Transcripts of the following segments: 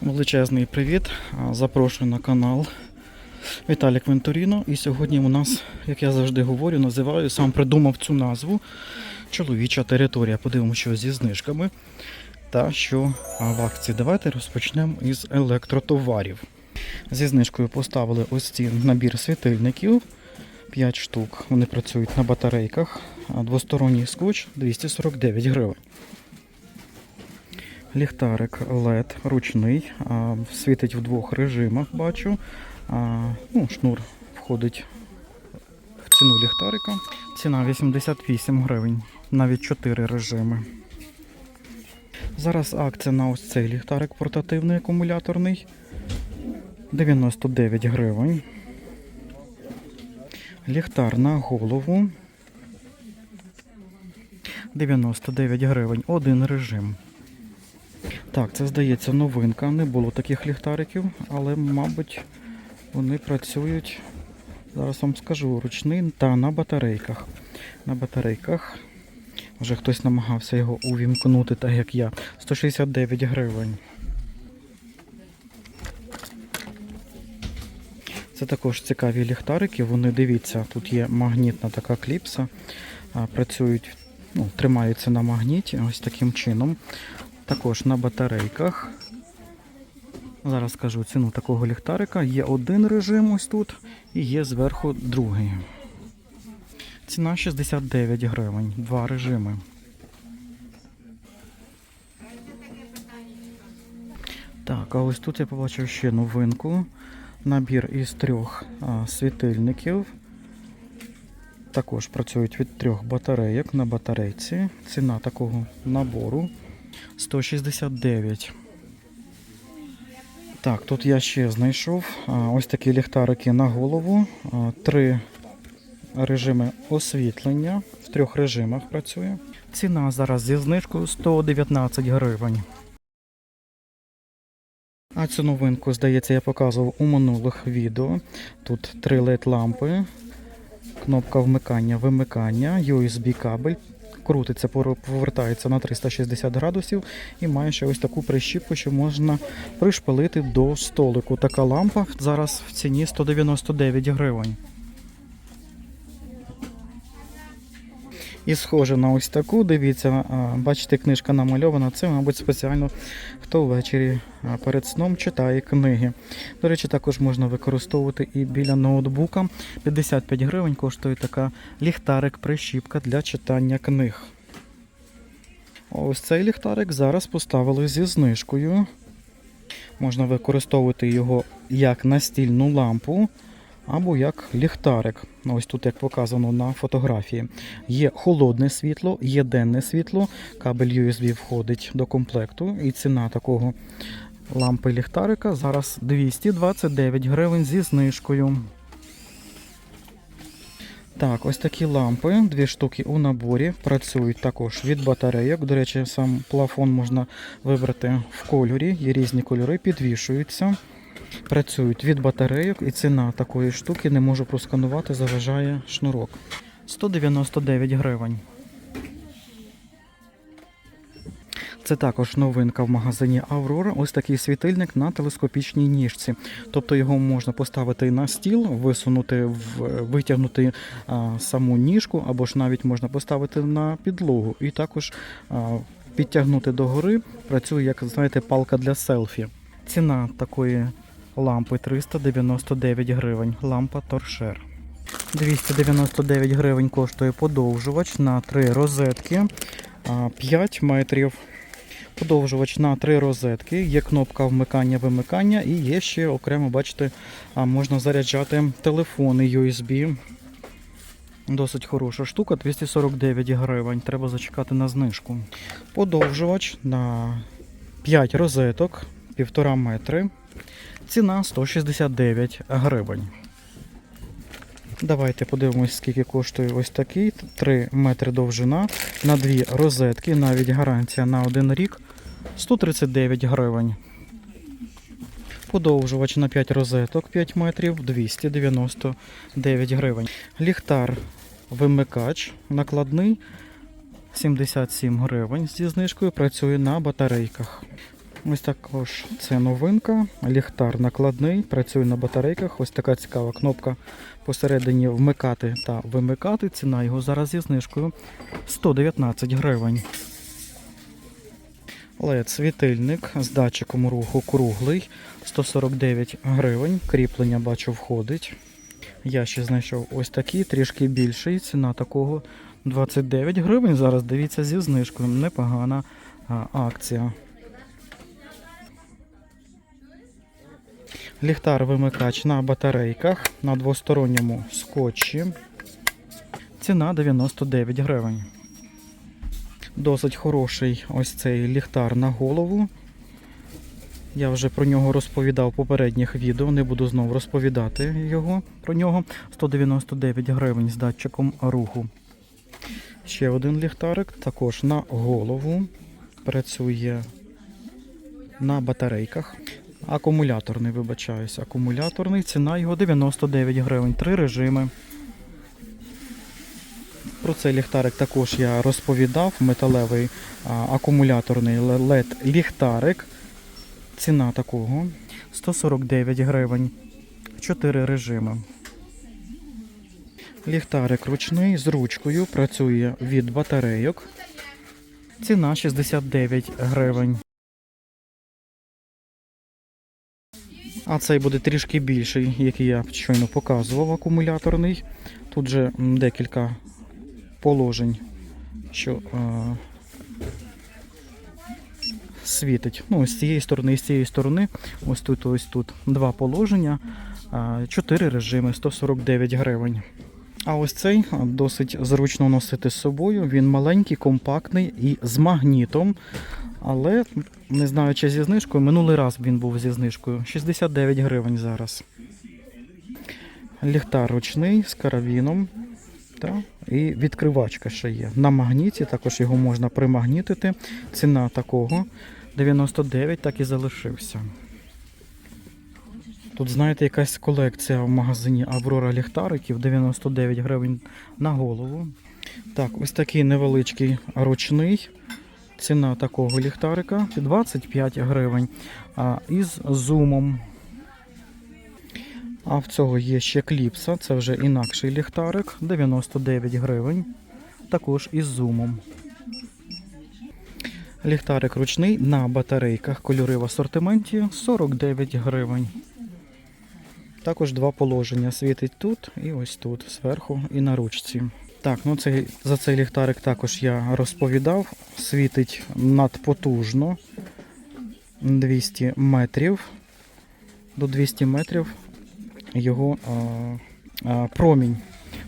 Величезний привіт. Запрошую на канал Віталік Венторіно. І сьогодні у нас, як я завжди говорю, називаю, сам придумав цю назву Чоловіча територія. Подивимося, що зі знижками та що в акції. Давайте розпочнемо із електротоварів. Зі знижкою поставили ось ці набір світильників. 5 штук. Вони працюють на батарейках. Двосторонній скотч 249 гривень. Ліхтарик LED ручний, світить в двох режимах, бачу. Ну, шнур входить в ціну ліхтарика. Ціна 88 гривень, навіть 4 режими. Зараз акція на ось цей ліхтарик портативний акумуляторний. 99 гривень. Ліхтар на голову. 99 гривень. Один режим. Так, це здається новинка. Не було таких ліхтариків, але, мабуть, вони працюють. Зараз вам скажу, ручний та на батарейках. На батарейках. Вже хтось намагався його увімкнути, так як я. 169 гривень. Це також цікаві ліхтарики. Вони дивіться, тут є магнітна така кліпса. Працюють, ну, тримаються на магніті ось таким чином. Також на батарейках. Зараз скажу ціну такого ліхтарика. Є один режим ось тут і є зверху другий. Ціна 69 гривень, два режими. Так, а ось тут я побачив ще новинку. Набір із трьох а, світильників. Також працюють від трьох батарейок на батарейці. Ціна такого набору 169. Так, тут я ще знайшов ось такі ліхтарики на голову. Три режими освітлення. В трьох режимах працює. Ціна зараз зі знижкою 119 гривень. А цю новинку, здається, я показував у минулих відео. Тут три LED лампи, кнопка вмикання, вимикання, USB кабель. Крутиться, повертається на 360 градусів і має ще ось таку прищіпку, що можна пришпилити до столику. Така лампа зараз в ціні 199 гривень. І схоже на ось таку, дивіться, бачите, книжка намальована. Це, мабуть, спеціально хто ввечері перед сном читає книги. До речі, також можна використовувати і біля ноутбука. 55 гривень коштує така ліхтарик-прищіпка для читання книг. Ось цей ліхтарик зараз поставили зі знижкою. Можна використовувати його як настільну лампу або як ліхтарик. Ось тут, як показано на фотографії. Є холодне світло, є денне світло, кабель USB входить до комплекту, і ціна такого лампи ліхтарика зараз 229 гривень зі знижкою. Так, ось такі лампи, дві штуки у наборі, працюють також від батарейок. До речі, сам плафон можна вибрати в кольорі, є різні кольори, підвішуються. Працюють від батарейок, і ціна такої штуки не можу просканувати, заважає шнурок. 199 гривень. Це також новинка в магазині Аврора. Ось такий світильник на телескопічній ніжці. Тобто його можна поставити на стіл, висунути витягнути а, саму ніжку, або ж навіть можна поставити на підлогу. І також а, підтягнути догори. Працює, як знаєте, палка для селфі. Ціна такої лампи 399 гривень. Лампа торшер. 299 гривень коштує подовжувач на 3 розетки. 5 метрів. Подовжувач на 3 розетки. Є кнопка вмикання-вимикання і є ще окремо, бачите, можна заряджати телефони USB. Досить хороша штука, 249 гривень. Треба зачекати на знижку. Подовжувач на 5 розеток, 1,5 метри. Ціна 169 гривень. Давайте подивимось, скільки коштує ось такий. 3 метри довжина на дві розетки, навіть гарантія на один рік 139 гривень. Подовжувач на 5 розеток 5 метрів 299 гривень. Ліхтар вимикач накладний 77 гривень зі знижкою працює на батарейках. Ось також це новинка. Ліхтар накладний, працює на батарейках. Ось така цікава кнопка посередині вмикати та вимикати. Ціна його зараз зі знижкою 119 гривень. LED світильник з датчиком руху круглий 149 гривень. Кріплення бачу входить. Я ще знайшов ось такий, трішки більший. Ціна такого 29 гривень. Зараз дивіться зі знижкою. Непогана акція. Ліхтар-вимикач на батарейках на двосторонньому скотчі. Ціна 99 гривень. Досить хороший ось цей ліхтар на голову. Я вже про нього розповідав в попередніх відео, не буду знову розповідати його про нього. 199 гривень з датчиком руху. Ще один ліхтарик, також на голову. Працює на батарейках. Акумуляторний, вибачаюсь, акумуляторний. Ціна його 99 гривень. Три режими. Про цей ліхтарик також я розповідав. Металевий а, акумуляторний LED ліхтарик. Ціна такого 149 гривень. Чотири режими. Ліхтарик ручний з ручкою працює від батарейок. Ціна 69 гривень. А цей буде трішки більший, який я щойно показував, акумуляторний. Тут же декілька положень, що е, світить. Ну, з цієї сторони і з цієї сторони. Ось тут, ось тут два положення, е, чотири режими, 149 гривень. А ось цей досить зручно носити з собою. Він маленький, компактний і з магнітом. Але не знаю, чи зі знижкою. Минулий раз він був зі знижкою. 69 гривень зараз. Ліхтар ручний з карабіном. Та, і відкривачка ще є. На магніті, також його можна примагнітити. Ціна такого 99 так і залишився. Тут, знаєте, якась колекція в магазині Аврора ліхтариків 99 гривень на голову. Так, ось такий невеличкий ручний. Ціна такого ліхтарика 25 гривень. А, із зумом. А в цього є ще кліпса, це вже інакший ліхтарик, 99 гривень. Також із зумом. Ліхтарик ручний на батарейках. Кольори в асортименті 49 гривень. Також два положення. Світить тут і ось тут, зверху і на ручці. Так, ну цей, за цей ліхтарик також я розповідав. Світить надпотужно 200 метрів. До 200 метрів його а, а, промінь.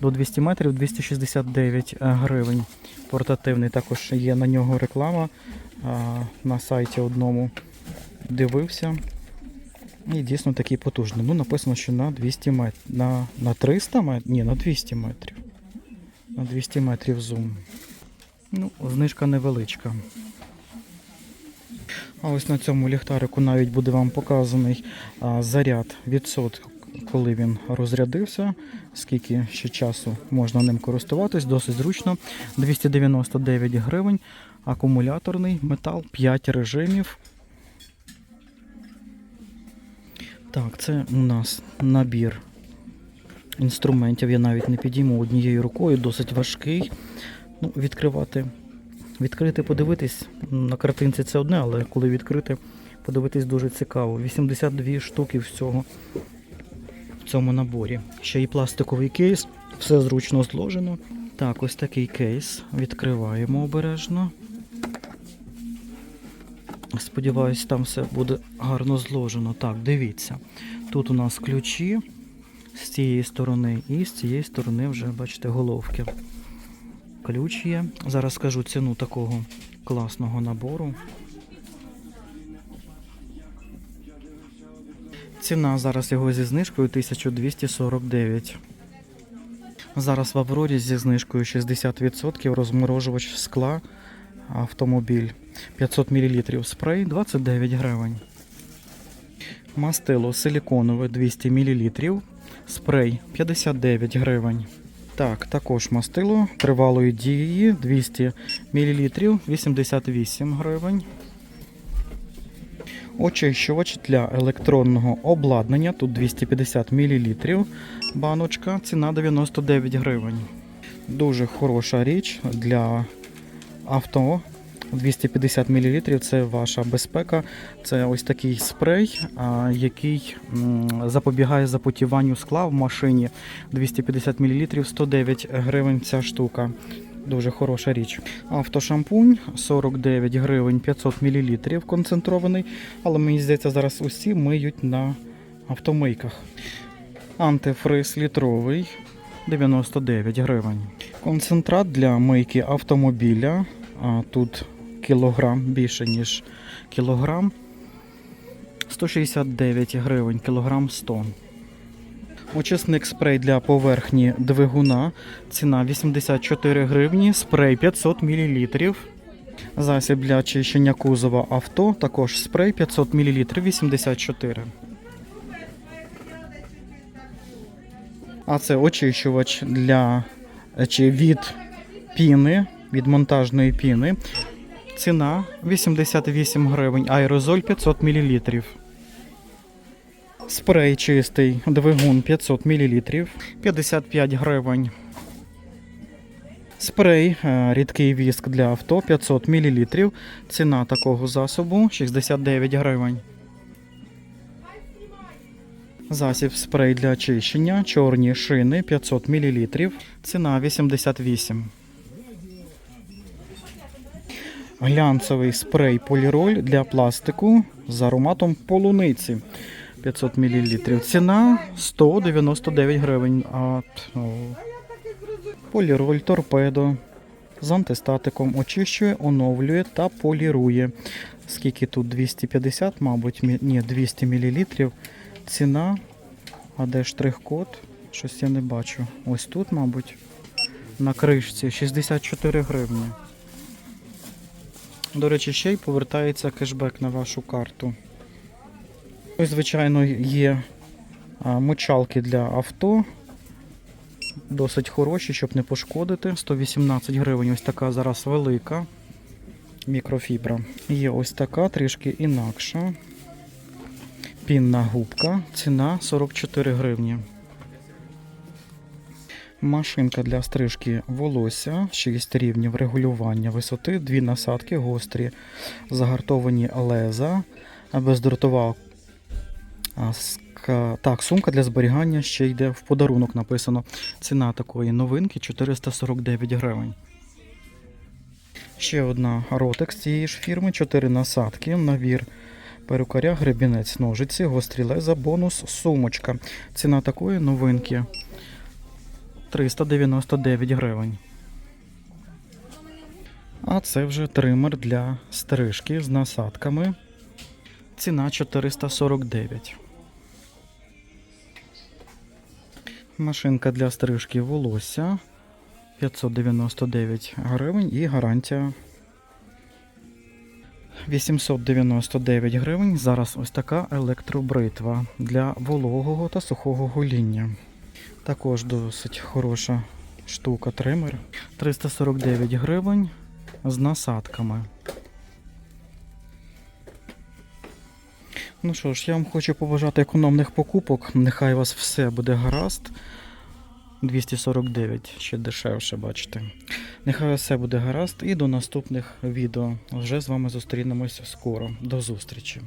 До 200 метрів 269 гривень. Портативний також є на нього реклама а, на сайті одному. Дивився. І дійсно такий потужний. Ну, написано, що на 200 метрів. На, на 300 метрів? Ні, на 200 метрів. На 200 метрів зум. Ну, знижка невеличка. А ось на цьому ліхтарику навіть буде вам показаний заряд відсоток, коли він розрядився, скільки ще часу можна ним користуватись, досить зручно. 299 гривень, акумуляторний метал, 5 режимів. Так, це у нас набір інструментів. Я навіть не підійму однією рукою, досить важкий. Ну, відкривати. Відкрити, подивитись на картинці це одне, але коли відкрити, подивитись дуже цікаво. 82 штуки всього в цьому наборі. Ще й пластиковий кейс, все зручно зложено. Так, ось такий кейс. Відкриваємо обережно. Сподіваюсь, там все буде гарно зложено. Так, дивіться. Тут у нас ключі з цієї сторони і з цієї сторони вже, бачите, головки. Ключ є. Зараз скажу ціну такого класного набору. Ціна зараз його зі знижкою 1249. Зараз в Аврорі зі знижкою 60% розморожувач скла автомобіль 500 мл спрей 29 гривень. Мастило силіконове 200 мл. Спрей 59 гривень. Так, також мастило тривалої дії 200 мл 88 гривень. Очищувач для електронного обладнання. Тут 250 мл баночка, ціна 99 гривень. Дуже хороша річ для авто. 250 мл це ваша безпека. Це ось такий спрей, який запобігає запотіванню скла в машині. 250 мл 109 гривень ця штука. Дуже хороша річ. Автошампунь 49 гривень 500 мл концентрований, але мені здається, зараз усі миють на автомийках. Антифриз літровий 99 гривень. Концентрат для мийки автомобіля. Тут кілограм більше, ніж кілограм. 169 гривень, кілограм 100. Очисник спрей для поверхні двигуна. Ціна 84 гривні, спрей 500 мл. Засіб для очищення кузова авто, також спрей 500 мл 84. А це очищувач для чи від піни, від монтажної піни. Ціна 88 гривень, аерозоль 500 мл. Спрей чистий двигун 500 мл 55 гривень. Спрей е, рідкий віск для авто 500 мл. Ціна такого засобу 69 гривень. Засіб спрей для очищення, чорні шини 500 мл. Ціна 88. Глянцевий спрей поліроль для пластику з ароматом полуниці 500 мл. Ціна 199 гривень. А, ну, поліроль торпедо з антистатиком очищує, оновлює та полірує. Скільки тут 250, мабуть, ні, 200 мл. Ціна, а де штрих-код? Щось я не бачу. Ось тут, мабуть, на кришці 64 гривні. До речі, ще й повертається кешбек на вашу карту. Ось, звичайно, є мочалки для авто. Досить хороші, щоб не пошкодити. 118 гривень. Ось така зараз велика мікрофібра. Є ось така, трішки інакша. Пінна губка. Ціна 44 гривні. Машинка для стрижки волосся, 6 рівнів регулювання висоти, дві насадки гострі, загартовані леза, бездротова так, сумка для зберігання ще йде в подарунок. Написано. Ціна такої новинки 449 гривень. Ще одна ротекс цієї ж фірми, 4 насадки, набір перукаря, гребінець, ножиці, гострі леза, бонус, сумочка. Ціна такої новинки 399 гривень. А це вже тример для стрижки з насадками. Ціна 449. Машинка для стрижки волосся 599 гривень і гарантія 899 гривень. Зараз ось така електробритва для вологого та сухого гоління. Також досить хороша штука тример. 349 гривень з насадками. Ну що ж, я вам хочу побажати економних покупок. Нехай у вас все буде гаразд. 249, ще дешевше, бачите. Нехай все буде гаразд і до наступних відео. Вже з вами зустрінемось скоро. До зустрічі!